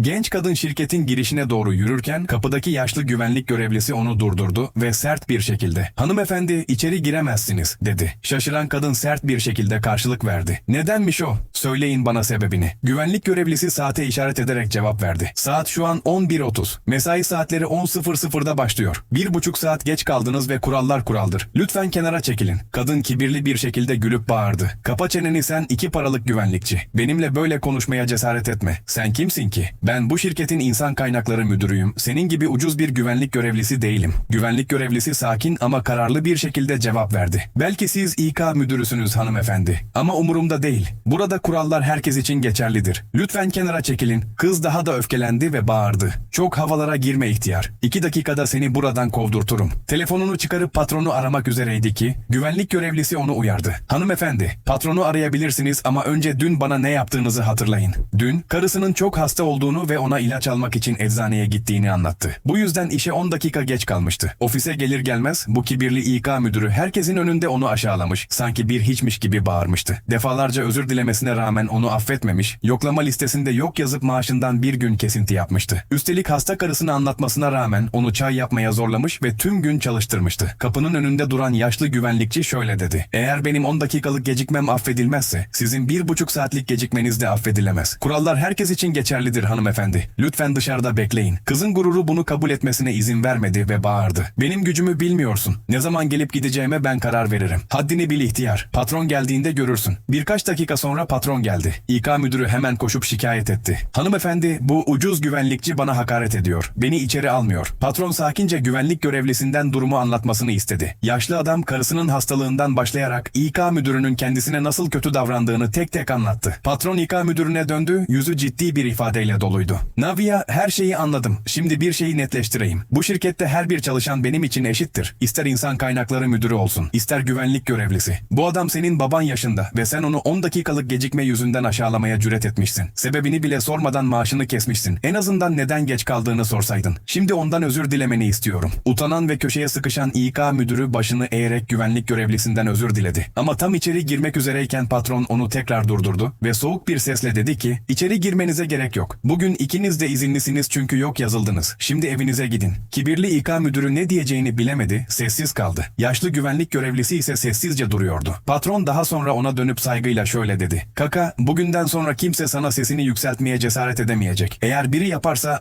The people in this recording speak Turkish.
Genç kadın şirketin girişine doğru yürürken kapıdaki yaşlı güvenlik görevlisi onu durdurdu ve sert bir şekilde "Hanımefendi içeri giremezsiniz." dedi. Şaşıran kadın sert bir şekilde karşılık verdi. "Nedenmiş o? Söyleyin bana sebebini." Güvenlik görevlisi saate işaret ederek cevap verdi. "Saat şu an 11.30. Mesai saatleri 10.00'da başlıyor. Bir buçuk saat geç kaldınız ve kurallar kuraldır. Lütfen kenara çekilin." Kadın kibirli bir şekilde gülüp bağırdı. "Kapa çeneni sen iki paralık güvenlikçi. Benimle böyle konuşmaya cesaret etme. Sen kimsin ki? Ben bu şirketin insan kaynakları müdürüyüm. Senin gibi ucuz bir güvenlik görevlisi değilim. Güvenlik görevlisi sakin ama kararlı bir şekilde cevap verdi. Belki siz İK müdürüsünüz hanımefendi. Ama umurumda değil. Burada kurallar herkes için geçerlidir. Lütfen kenara çekilin. Kız daha da öfkelendi ve bağırdı. Çok havalara girme ihtiyar. İki dakikada seni buradan kovdurturum. Telefonunu çıkarıp patronu aramak üzereydi ki güvenlik görevlisi onu uyardı. Hanımefendi patronu arayabilirsiniz ama önce dün bana ne yaptığınızı hatırlayın. Dün karısının çok hasta olduğunu ve ona ilaç almak için eczaneye gittiğini anlattı. Bu yüzden işe 10 dakika geç kalmıştı. Ofise gelir gelmez bu kibirli İK müdürü herkesin önünde onu aşağılamış, sanki bir hiçmiş gibi bağırmıştı. Defalarca özür dilemesine rağmen onu affetmemiş, yoklama listesinde yok yazıp maaşından bir gün kesinti yapmıştı. Üstelik hasta karısını anlatmasına rağmen onu çay yapmaya zorlamış ve tüm gün çalıştırmıştı. Kapının önünde duran yaşlı güvenlikçi şöyle dedi. Eğer benim 10 dakikalık gecikmem affedilmezse sizin bir buçuk saatlik gecikmeniz de affedilemez. Kurallar herkes için geçerlidir hanımefendi. Lütfen dışarıda bekleyin. Kızın gururu bunu kabul etmesine izin vermedi ve bağırdı. Benim gücümü bilmiyorsun. Ne zaman gelip gideceğime ben karar veririm. Haddini bil ihtiyar. Patron geldiğinde görürsün. Birkaç dakika sonra patron geldi. İK müdürü hemen koşup şikayet etti. Hanımefendi bu ucuz güvenlikçi bana hakaret ediyor. Beni içeri almıyor. Patron sakince güvenlik görevlisinden durumu anlatmasını istedi. Yaşlı adam karısının hastalığından başlayarak İK müdürünün kendisine nasıl kötü davrandığını tek tek anlattı. Patron İK müdürüne döndü, yüzü ciddi bir ifadeyle doluydu. Navia her şeyi anladım. Şimdi bir şeyi netleştireyim. Bu şirkette her bir çalışan benim için eşittir. İster insan kaynakları müdürü olsun, ister güvenlik görevlisi. Bu adam senin baban yaşında ve sen onu 10 dakikalık gecikme yüzünden aşağılamaya cüret etmişsin. Sebebini bile sormadan maaşını kesmişsin. En azından neden geç kaldığını sorsaydın. Şimdi ondan özür dilemeni istiyorum. Utanan ve köşeye sıkışan İK müdürü başını eğerek güvenlik görevlisinden özür diledi. Ama tam içeri girmek üzereyken patron onu tekrar durdurdu ve soğuk bir sesle dedi ki, "İçeri girmenize gerek yok. Bugün ikiniz de izinlisiniz çünkü yok yazıldınız. Şimdi evinize gidin." Kibirli İK müdürü ne diyeceğini bilemedi, sessiz kaldı. Yaşlı güvenlik görevlisi ise sessizce duruyordu. Patron daha sonra ona dönüp saygıyla şöyle dedi. "Kaka, bugünden sonra kimse sana sesini yükseltmeye cesaret edemeyecek. Eğer biri yaparsa